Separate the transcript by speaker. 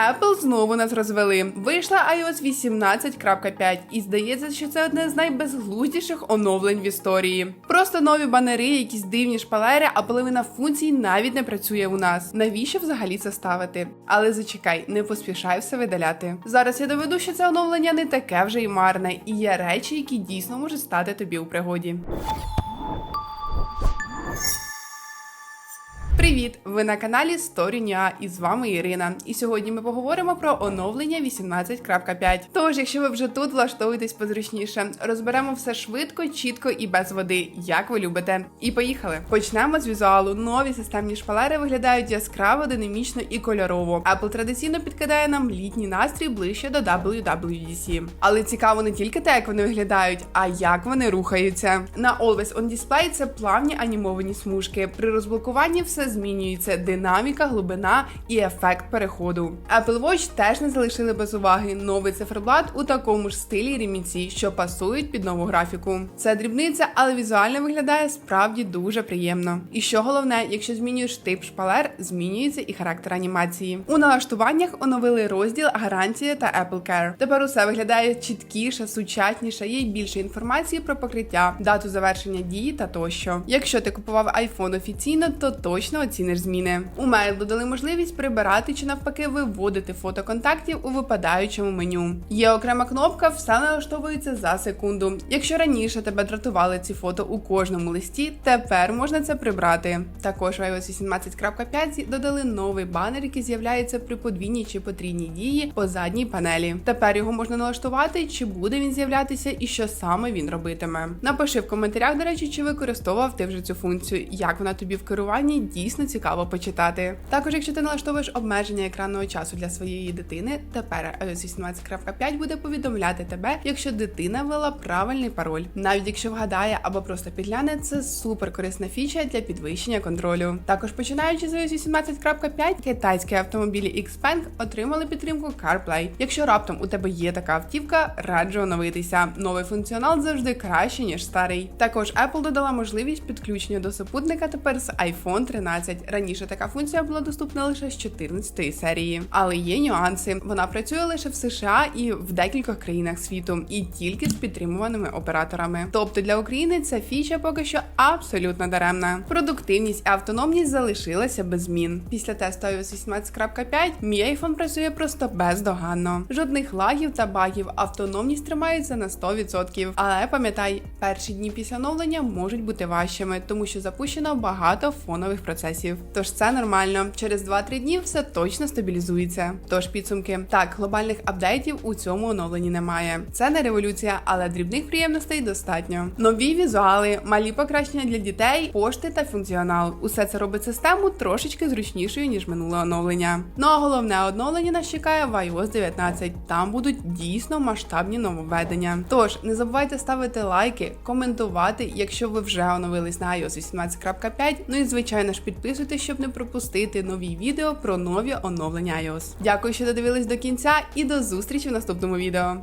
Speaker 1: Apple знову нас розвели. Вийшла iOS 18.5 і здається, що це одне з найбезглуздіших оновлень в історії. Просто нові банери, якісь дивні шпалери, а половина функцій навіть не працює у нас. Навіщо взагалі це ставити? Але зачекай, не поспішай все видаляти. Зараз я доведу, що це оновлення не таке вже й марне, і є речі, які дійсно можуть стати тобі у пригоді. Привіт! Ви на каналі Story.ua і з вами Ірина. І сьогодні ми поговоримо про оновлення 18.5. Тож, якщо ви вже тут влаштовуєтесь позручніше, розберемо все швидко, чітко і без води, як ви любите. І поїхали. Почнемо з візуалу. Нові системні шпалери виглядають яскраво, динамічно і кольорово. Apple традиційно підкидає нам літній настрій ближче до WWDC. Але цікаво не тільки те, як вони виглядають, а як вони рухаються. На Always On Display це плавні анімовані смужки. При розблокуванні все змінюється: динаміка, глибина і ефект переходу. Apple Watch теж не залишили без уваги новий циферблат у такому ж стилі ремінці, що пасують під нову графіку. Це дрібниця, але візуально виглядає справді дуже приємно. І що головне, якщо змінюєш тип шпалер, змінюється і характер анімації. У налаштуваннях оновили розділ гарантія та Apple Care. Тепер усе виглядає чіткіше, сучасніше, є й більше інформації про покриття, дату завершення дії та тощо. Якщо ти купував iPhone офіційно, то точно оціниш зміни. У Mail додали можливість прибирати чи навпаки виводити фото контактів у випадаючому меню. Є окрема кнопка, все налаштовується за секунду. Якщо раніше тебе дратували ці фото у кожному листі, тепер можна це прибрати. Також в iOS 18.5 додали новий банер, який з'являється при подвійній чи потрійній дії по задній панелі. Тепер його можна налаштувати, чи буде він з'являтися і що саме він робитиме. Напиши в коментарях, до речі, чи використовував ти вже цю функцію, як вона тобі в керуванні дійсно цікаво почитати. Також, якщо ти налаштовуєш обмеження екранного часу для своєї дитини, тепер iOS 18.5 буде повідомляти тебе, якщо дитина ввела правильний пароль. Навіть якщо вгадає або просто підгляне, це супер корисна фіча для підвищення контролю. Також починаючи з iOS 18.5, китайські автомобілі Xpeng отримали підтримку CarPlay. Якщо раптом у тебе є така автівка, раджу оновитися. Новий функціонал завжди краще ніж старий. Також Apple додала можливість підключення до супутника тепер з iPhone 13. Раніше така функція була доступна лише з 14 серії. Але є нюанси. Вона працює лише в США і в декількох країнах світу, і тільки з підтримуваними операторами. Тобто для України ця фіча поки що абсолютно даремна. Продуктивність і автономність залишилася без змін. Після тесту iOS 18.5 мій iPhone працює просто бездоганно. Жодних лагів та багів, автономність тримається на 100%. Але пам'ятай, перші дні після оновлення можуть бути важчими, тому що запущено багато фонових процесів. Тож це нормально. Через 2-3 дні все точно стабілізується. Тож підсумки так, глобальних апдейтів у цьому оновленні немає. Це не революція, але дрібних приємностей достатньо. Нові візуали, малі покращення для дітей, пошти та функціонал. Усе це робить систему трошечки зручнішою ніж минуле оновлення. Ну а головне оновлення нас чекає в iOS 19. Там будуть дійсно масштабні нововведення. Тож не забувайте ставити лайки, коментувати, якщо ви вже оновились на iOS 18.5. Ну і звичайно ж підписуйтесь, щоб не пропустити нові відео про нові оновлення iOS. Дякую, що додивились до кінця, і до зустрічі в наступному відео.